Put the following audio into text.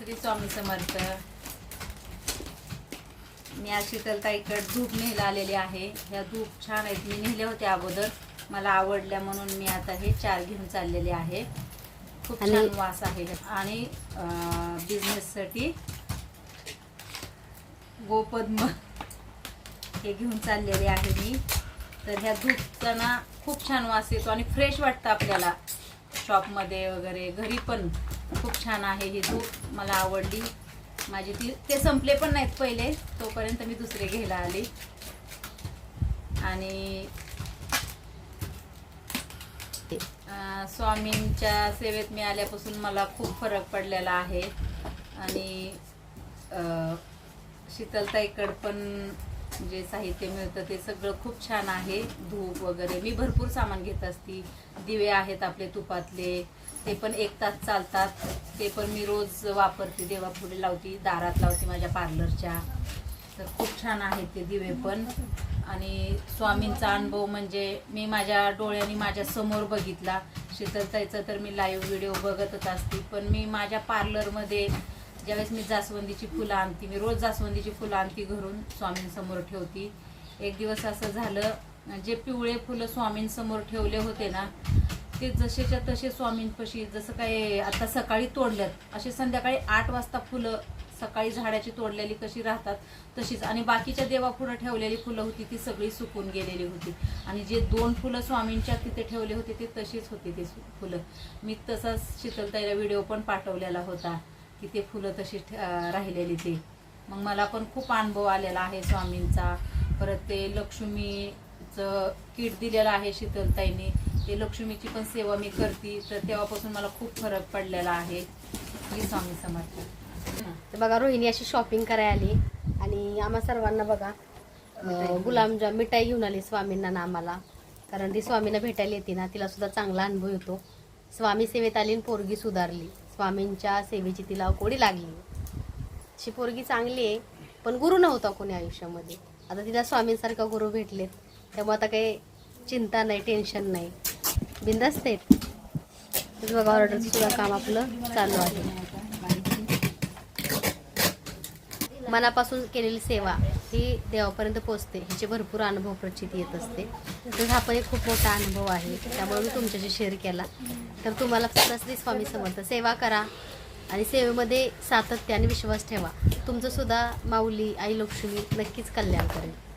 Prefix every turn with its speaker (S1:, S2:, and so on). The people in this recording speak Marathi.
S1: श्री स्वामी समर्थ. मी आज शीतलताईकडे धूप नेला आलेले आहे. ह्या धूप छान आहेत. मी नेले होते अगोदर. मला आवडल्या म्हणून मी आता हे चार घेऊन चाललेले आहे. खूप छान वास आहे. आणि बिझनेससाठी गोपद्म हे घेऊन चाललेले आहे मी. तर ह्या धूपचा ना खूप छान वास येतो आणि फ्रेश वाटतं आपल्याला. शॉपमध्ये वगैरे घरी पण. खूप छान आहे ही धूप मला आवडली. माझी ती ते संपले पण नाहीत पहिले तोपर्यंत मी दुसरे घ्यायला आली. आणि स्वामींच्या सेवेत मी आल्यापासून मला खूप फरक पडलेला आहे. आणि शीतलताईकड पण जे साहित्य मिळतं ते सगळं खूप छान आहे. धूप वगैरे. मी भरपूर सामान घेत असते. दिवे आहेत आपले तुपातले. ते पण एक तास चालतात. ते पण मी रोज वापरते. देवापुढे लावते दारात लावते माझ्या पार्लरच्या. तर खूप छान आहेत ते दिवे पण. आणि स्वामींचा अनुभव म्हणजे मी माझ्या डोळ्यांनी माझ्यासमोर बघितला. शीतलताईचं तर मी लाईव्ह व्हिडिओ बघतच असते. पण मी माझ्या पार्लरमध्ये ज्यावेळेस मी जास्वंदीची फुलं आणते मी रोज जास्वंदीची फुलं आणते घरून स्वामींसमोर ठेवती. एक दिवस असं झालं जे पिवळे फुलं स्वामींसमोर ठेवले होते ना ते जसेच्या तसे स्वामींपाशी जसं काय आता सकाळी तोडल्यात असे संध्याकाळी आठ वाजता फुलं सकाळी झाडाची तोडलेली कशी राहतात तशीच. आणि बाकीच्या देवापुढं ठेवलेली फुलं होती ती सगळी सुकून गेलेली होती. आणि जे दोन फुलं स्वामींच्या तिथे ठेवले होते ते तशीच होती ते फुलं. मी तसाच शीतलताईला व्हिडिओ पण पाठवलेला होता. की ते फुलं तशी राहिलेली ते. मग मला पण खूप अनुभव आलेला आहे स्वामींचा. परत ते लक्ष्मीचं किट दिलेलं आहे शीतलताईने. ते लक्ष्मीची पण सेवा मी करते. तर तेव्हापासून मला खूप फरक पडलेला आहे. मी स्वामी समर्थ.
S2: तर बघा रोहिणी अशी शॉपिंग करायला आली. आणि आम्हा सर्वांना बघा अं, गुलाबजाम मिठाई घेऊन आली स्वामींना ना आम्हाला कारण ती स्वामींना भेटायला येते ना तिला सुद्धा चांगला अनुभव येतो. स्वामी सेवेत आली आणि पोरगी सुधारली. स्वामींच्या सेवेची तिला कोडी लागली. अशी पोरगी चांगली आहे पण गुरु नव्हता कोणी आयुष्यामध्ये. आता तिला स्वामींसारखा गुरु भेटलेत. त्यामुळे आता काही चिंता नाही टेन्शन नाही. बिंदास्त आहेत. बघा ऑर्डर सुद्धा काम आपलं चालू आहे. मनापासून केलेली सेवा ही देवापर्यंत पोचते ह्याचे भरपूर अनुभव प्रचित येत असते. तसं हा पण एक खूप मोठा अनुभव आहे. त्यामुळे मी तुमच्याशी शेअर केला. तर तुम्हाला सुद्धा श्री स्वामी समर्थ. सेवा करा आणि सेवेमध्ये सातत्य आणि विश्वास ठेवा. तुमचंसुद्धा माऊली आई लक्ष्मी नक्कीच कल्याण करेल.